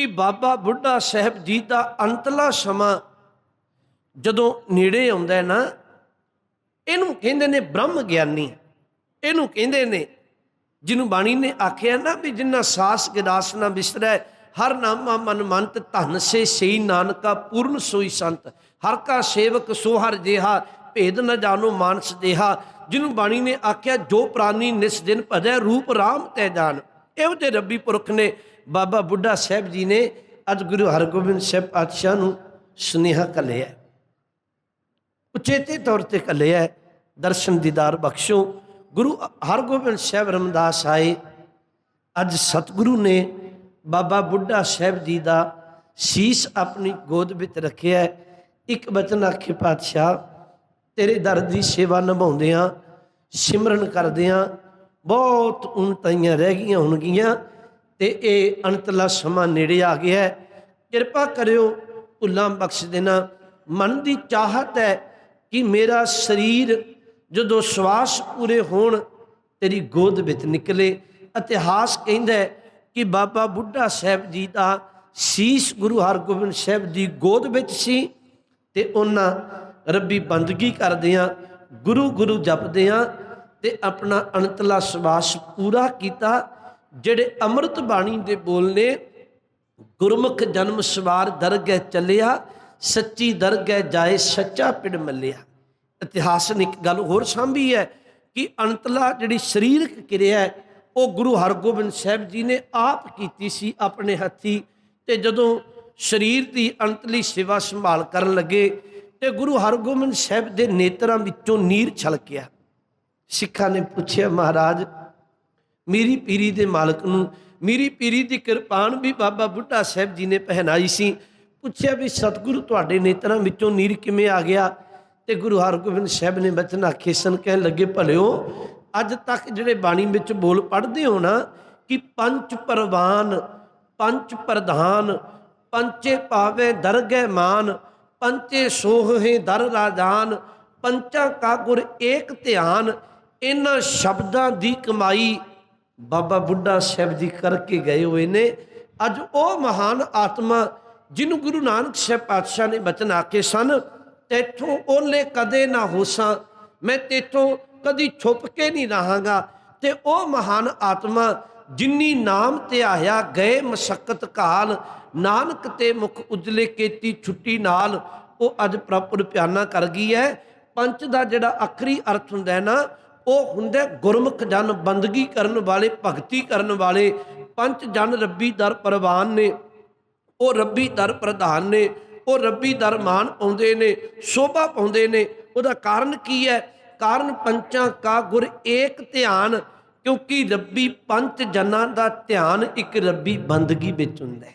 ਕਿ ਬਾਬਾ ਬੁੱਢਾ ਸਾਹਿਬ ਜੀ ਦਾ ਅੰਤਲਾ ਸਮਾਂ ਜਦੋਂ ਨੇੜੇ ਆਉਂਦਾ ਹੈ ਨਾ, ਇਹਨੂੰ ਕਹਿੰਦੇ ਨੇ ਬ੍ਰਹਮ ਗਿਆਨੀ। ਇਹਨੂੰ ਕਹਿੰਦੇ ਨੇ, ਜਿਹਨੂੰ ਬਾਣੀ ਨੇ ਆਖਿਆ ਨਾ ਵੀ ਜਿੰਨਾ ਸਾਸ ਗਿਦਾਸ ਨਾ ਬਿਸਰੈ, ਹਰ ਨਾਮਾ ਮਨ ਮੰਤ ਧਨ ਸੇ ਸਈ ਨਾਨਕਾ ਪੂਰਨ ਸੋਈ ਸੰਤ। ਹਰ ਕਾ ਸੇਵਕ ਸੋ ਹਰ ਜਿਹਾ, ਭੇਦ ਨ ਜਾਣੋ ਮਾਨਸ ਦੇਹਾ। ਜਿਹਨੂੰ ਬਾਣੀ ਨੇ ਆਖਿਆ, ਜੋ ਪ੍ਰਾਨੀ ਨਿਸ ਦਿਨ ਭਜੈ ਰੂਪ ਰਾਮ ਤੈ ਜਾਣ ਇਹੋ ਜਿਹੇ ਰੱਬੀ ਪੁਰਖ ਨੇ ਬਾਬਾ ਬੁੱਢਾ ਸਾਹਿਬ ਜੀ ਨੇ ਅੱਜ ਗੁਰੂ ਹਰਗੋਬਿੰਦ ਸਾਹਿਬ ਪਾਤਸ਼ਾਹ ਨੂੰ ਸੁਨੇਹਾ ਕਲਿਆ ਉਚੇਤੇ ਤੌਰ ਤੇ ਕਲਿਆ ਦਰਸ਼ਨ ਦੀਦਾਰ ਬਖਸ਼ੋ। ਗੁਰੂ ਹਰਗੋਬਿੰਦ ਸਾਹਿਬ ਰਮਦਾਸ ਆਏ। ਅੱਜ ਸਤਿਗੁਰੂ ਨੇ ਬਾਬਾ ਬੁੱਢਾ ਸਾਹਿਬ ਜੀ ਦਾ ਸੀਸ ਆਪਣੀ ਗੋਦ ਵਿੱਚ ਰੱਖਿਆ ਇੱਕ ਬਚਨ ਆਖੇ, ਪਾਤਸ਼ਾਹ, ਤੇਰੇ ਦਰ ਦੀ ਸੇਵਾ ਨਿਭਾਉਂਦਿਆਂ ਸਿਮਰਨ ਕਰਦਿਆਂ ਬਹੁਤ ਉਨਤਾਈਆਂ ਰਹਿ ਗਈਆਂ ਹੋਣਗੀਆਂ। ਤੇ ਇਹ ਅਣਤਲਾ ਸਮਾਂ ਨੇੜੇ ਆ ਗਿਆ ਹੈ। ਕਿਰਪਾ ਕਰਿਓ ਭੁੱਲਾਂ ਬਖਸ਼ ਦੇਣਾ। ਮਨ ਦੀ ਚਾਹਤ ਹੈ ਕਿ ਮੇਰਾ ਸਰੀਰ ਜਦੋਂ ਸਵਾਸ ਪੂਰੇ ਹੋਣ, ਤੇਰੀ ਗੋਦ ਵਿੱਚ ਨਿਕਲੇ। ਇਤਿਹਾਸ ਕਹਿੰਦਾ ਕਿ ਬਾਬਾ ਬੁੱਢਾ ਸਾਹਿਬ ਜੀ ਦਾ ਸੀਸ ਗੁਰੂ ਹਰਗੋਬਿੰਦ ਸਾਹਿਬ ਦੀ ਗੋਦ ਵਿੱਚ ਸੀ ਤੇ ਉਹਨਾਂ ਰੱਬੀ ਬੰਦਗੀ ਕਰਦਿਆਂ, ਗੁਰੂ ਗੁਰੂ ਜਪਦਿਆਂ ਤੇ ਆਪਣਾ ਅਣਤਲਾ ਸਵਾਸ ਪੂਰਾ ਕੀਤਾ। ਜਿਹੜੇ ਅੰਮ੍ਰਿਤ ਬਾਣੀ ਦੇ ਬੋਲ ਨੇ, ਗੁਰਮੁਖ ਜਨਮ ਸਵਾਰ ਦਰਗਹਿ ਚੱਲਿਆ, ਸੱਚੀ ਦਰਗਹਿ ਜਾਏ ਸੱਚਾ ਪਿੜ ਮੱਲਿਆ। ਇਤਿਹਾਸ ਨੇ ਇੱਕ ਗੱਲ ਹੋਰ ਸਾਂਭੀ ਹੈ ਕਿ ਅੰਤਲਾ ਜਿਹੜੀ ਸਰੀਰਕ ਕਿਰਿਆ ਉਹ ਗੁਰੂ ਹਰਗੋਬਿੰਦ ਸਾਹਿਬ ਜੀ ਨੇ ਆਪ ਕੀਤੀ ਸੀ ਆਪਣੇ ਹੱਥੀ ਤੇ ਜਦੋਂ ਸਰੀਰ ਦੀ ਅੰਤਲੀ ਸੇਵਾ ਸੰਭਾਲ ਕਰਨ ਲੱਗੇ ਤੇ ਗੁਰੂ ਹਰਗੋਬਿੰਦ ਸਾਹਿਬ ਦੇ ਨੇਤਰਾਂ ਵਿੱਚੋਂ ਨੀਰ ਛਲਕਿਆ। ਸਿੱਖਾਂ ਨੇ ਪੁੱਛਿਆ, ਮਹਾਰਾਜ ਮੇਰੀ ਪੀਰੀ ਦੇ ਮਾਲਕ ਨੂੰ, ਮੇਰੀ ਪੀਰੀ ਦੀ ਕਿਰਪਾਨ ਵੀ ਬਾਬਾ ਬੁੱਢਾ ਸਾਹਿਬ ਜੀ ਨੇ ਪਹਿਨਾਈ ਸੀ। ਪੁੱਛਿਆ ਵੀ ਸਤਿਗੁਰੂ ਤੁਹਾਡੇ ਨੇਤਰਾਂ ਵਿੱਚੋਂ ਨੀਰ ਕਿਵੇਂ ਆ ਗਿਆ? ਤੇ ਗੁਰੂ ਹਰਗੋਬਿੰਦ ਸਾਹਿਬ ਨੇ ਬਚਨ ਆਖੇ ਸਨ, ਕਹਿਣ ਲੱਗੇ, ਭਲਿਓ, ਅੱਜ ਤੱਕ ਜਿਹੜੇ ਬਾਣੀ ਵਿੱਚ ਬੋਲ ਪੜ੍ਹਦੇ ਹੋ ਨਾ, ਕਿ ਪੰਜ ਪਰਵਾਨ, ਪੰਜ ਪ੍ਰਧਾਨ ਪੰਚੇ ਪਾਵੇ ਦਰਗਹਿ ਮਾਨ ਪੰਚੇ ਸੋਹੇ ਦਰ ਰਾਜਾਨ, ਪੰਚਾਂ ਕਾ ਗੁਰ ਏਕ ਧਿਆਨ, ਇਹਨਾਂ ਸ਼ਬਦਾਂ ਦੀ ਕਮਾਈ ਬਾਬਾ ਬੁੱਢਾ ਸਾਹਿਬ ਜੀ ਕਰਕੇ ਗਏ ਹੋਏ ਨੇ। ਅੱਜ ਉਹ ਮਹਾਨ ਆਤਮਾ ਜਿਹਨੂੰ ਗੁਰੂ ਨਾਨਕ ਸਾਹਿਬ ਪਾਤਸ਼ਾਹ ਨੇ ਬਚਨ ਆਖੇ ਸਨ, ਤੇਥੋਂ ਓਲੇ ਕਦੇ ਨਾ ਹੋਸਾਂ, ਮੈਂ ਤੇਥੋਂ ਕਦੀ ਛੁਪ ਕੇ ਨਹੀਂ ਰਹਾਂਗਾ। ਤੇ ਉਹ ਮਹਾਨ ਆਤਮਾ ਜਿੰਨੀ ਨਾਮ ਤੇ ਆਇਆ, ਗਏ ਮਸ਼ਕਤ ਕਾਲ, ਨਾਨਕ ਤੇ ਮੁਖ ਉਜਲੇ ਕੀਤੀ ਛੁੱਟੀ ਨਾਲ ਉਹ ਅੱਜ ਪ੍ਰਭੂ ਪਿਆਨਾ ਕਰ ਗਈ ਹੈ। ਪੰਚ ਦਾ ਜਿਹੜਾ ਆਖਰੀ ਅਰਥ ਹੁੰਦਾ ਹੈ ਨਾ ਉਹ ਹੁੰਦਾ ਗੁਰਮੁਖ ਜਨ ਬੰਦਗੀ ਕਰਨ ਵਾਲੇ, ਭਗਤੀ ਕਰਨ ਵਾਲੇ। ਪੰਜ ਜਨ ਰੱਬੀ ਦਰ ਪ੍ਰਵਾਨ ਨੇ, ਉਹ ਰੱਬੀ ਦਰ ਪ੍ਰਧਾਨ ਨੇ, ਉਹ ਰੱਬੀ ਦਰ ਮਾਨ ਪਾਉਂਦੇ ਨੇ, ਸ਼ੋਭਾ ਪਾਉਂਦੇ ਨੇ। ਉਹਦਾ ਕਾਰਨ ਕੀ ਹੈ? ਕਾਰਨ ਪੰਚਾਂ ਕਾ ਗੁਰ ਏਕ ਧਿਆਨ, ਕਿਉਂਕਿ ਰੱਬੀ ਪੰਜ ਜਨਾਂ ਦਾ ਧਿਆਨ ਇੱਕ ਰੱਬੀ ਬੰਦਗੀ ਵਿੱਚ ਹੁੰਦਾ ਹੈ।